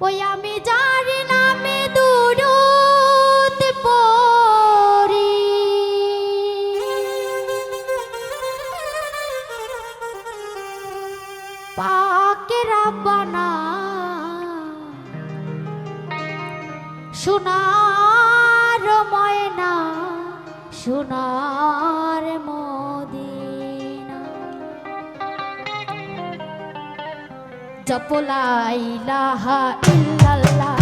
ওই আমি যার নামে দূরত পড়ি। পাকে রাব্বানা সোনার ময়না সোনার জপলাইলাহা ইল্লাল্লাহ।